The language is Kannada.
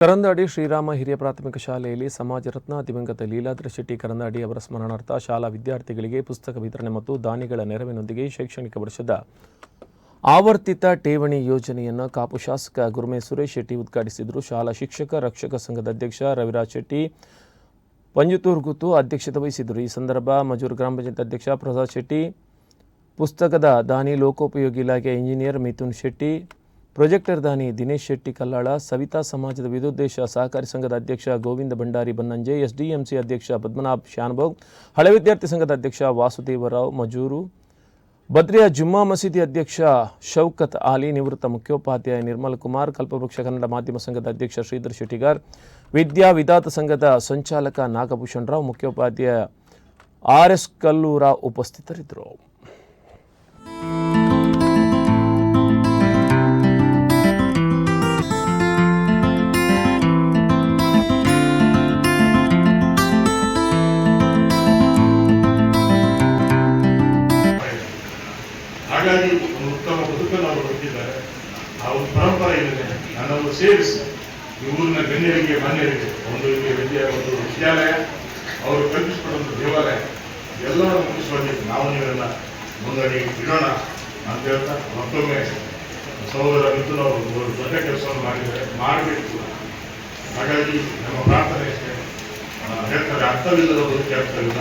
ಕರಂದಾಡಿ ಶ್ರೀರಾಮ ಹಿರಿಯ ಪ್ರಾಥಮಿಕ ಶಾಲೆಯಲ್ಲಿ ಸಮಾಜ ರತ್ನ, ದಿವಂಗತ ಲೀಲಾದ್ರಿ ಶೆಟ್ಟಿ ಕರಂದಾಡಿ ಅವರ ಸ್ಮರಣಾರ್ಥ ಶಾಲಾ ವಿದ್ಯಾರ್ಥಿಗಳಿಗೆ ಪುಸ್ತಕ ವಿತರಣೆ ಮತ್ತು ದಾನಿಗಳ ನೆರವಿನೊಂದಿಗೆ ಶೈಕ್ಷಣಿಕ ವರ್ಷದ ಆವರ್ತಿತ ಠೇವಣಿ ಯೋಜನೆಯನ್ನು ಕಾಪು ಶಾಸಕ ಗುರುಮೆ ಸುರೇಶ್ ಶೆಟ್ಟಿ ಉದ್ಘಾಟಿಸಿದರು. ಶಾಲಾ ಶಿಕ್ಷಕ, ರಕ್ಷಕ ಸಂಘದ ಅಧ್ಯಕ್ಷ ರವಿರಾಜ್ ಶೆಟ್ಟಿ ಪಂಜುತೂರ್ ಗುತ್ತು ಅಧ್ಯಕ್ಷತೆ ವಹಿಸಿದರು. ಈ ಸಂದರ್ಭ ಮಜೂರು ಗ್ರಾಮ ಪಂಚಾಯತ್ ಅಧ್ಯಕ್ಷ ಪ್ರಸಾದ್ ಶೆಟ್ಟಿ, ಪುಸ್ತಕದ ದಾನಿ, ಲೋಕೋಪಯೋಗಿ ಇಲಾಖೆ ಇಂಜಿನಿಯರ್ ಮಿಥುನ್ ಶೆಟ್ಟಿ ಪ್ರೊಜೆಕ್ಟರ್ ದಾನಿ ದಿನೇಶ್ ಶೆಟ್ಟಿ ಕಲ್ಲಾಳ, ಸವಿತಾ ಸಮಾಜದ ವಿದುದ್ದೇಶ ಸಹಕಾರಿ ಸಂಘದ ಅಧ್ಯಕ್ಷ ಗೋವಿಂದ ಭಂಡಾರಿ ಬನ್ನಂಜೆ, ಎಸ್ಡಿಎಂಸಿ ಅಧ್ಯಕ್ಷ ಪದ್ಮನಾಭ್ ಶಾನ್ಭೋಗ್, ಹಳೆ ವಿದ್ಯಾರ್ಥಿ ಸಂಘದ ಅಧ್ಯಕ್ಷ ವಾಸುದೇವರಾವ್ ಮಜೂರು ಬದ್ರಿಯಾ ಜುಮ್ಮಾ ಮಸೀದಿ ಅಧ್ಯಕ್ಷ ಶೌಕತ್ ಆಲಿ, ನಿವೃತ್ತ ಮುಖ್ಯೋಪಾಧ್ಯಾಯ ನಿರ್ಮಲ್ ಕುಮಾರ್, ಕಲ್ಪವೃಕ್ಷ ಕನ್ನಡ ಮಾಧ್ಯಮ ಸಂಘದ ಅಧ್ಯಕ್ಷ ಶ್ರೀಧರ್ ಶೆಟ್ಟಿಗಾರ್, ವಿದ್ಯಾ ವಿಧಾತ ಸಂಘದ ಸಂಚಾಲಕ ನಾಗಭೂಷಣ್ ರಾವ್, ಮುಖ್ಯೋಪಾಧ್ಯಾಯ ಆರ್ ಎಸ್ ಕಲ್ಲೂರಾವ್ ಉಪಸ್ಥಿತರಿದ್ದರು. ಹಾಗಾಗಿ ಒಂದು ಉತ್ತಮ ಬದುಕನ್ನು ಅವರು ಹೊಂದಿದ್ದಾರೆ ಆ ಒಂದು ಪರಂಪರೆ ಇದೆ ನನ್ನನ್ನು ಸೇರಿಸಿ ಈ ಊರಿನ ಗಣ್ಯರಿಗೆ, ಮಾನ್ಯರಿಗೆ, ಒಂದು ರೀತಿಯ ವಿದ್ಯಾ, ಒಂದು ವಿದ್ಯಾಲಯ, ಅವರು ಕಲ್ಪಿಸಿಕೊಡುವಂಥ ದೇವಾಲಯ ಎಲ್ಲರೂ ಮುಗಿಸುವಲ್ಲಿ ನಾವು ನೀವೆಲ್ಲ ಮುಂದಡಿ ಇಡೋಣ ಅಂತ ಹೇಳ್ತಾ ಮತ್ತೊಮ್ಮೆ ಸಹೋದರ ಮಿಥುನ್ ಅವರು ಒಂದು ದೊಡ್ಡ ಕೆಲಸವನ್ನು ಮಾಡಿದ್ದಾರೆ. ಮಾಡಬೇಕು. ಹಾಗಾಗಿ ನಮ್ಮ ಪ್ರಾರ್ಥನೆ ಹೇಳ್ತಾರೆ, ಅರ್ಥವಿಲ್ಲದ ಬದುಕಿ ಅರ್ಥವಿಲ್ಲ.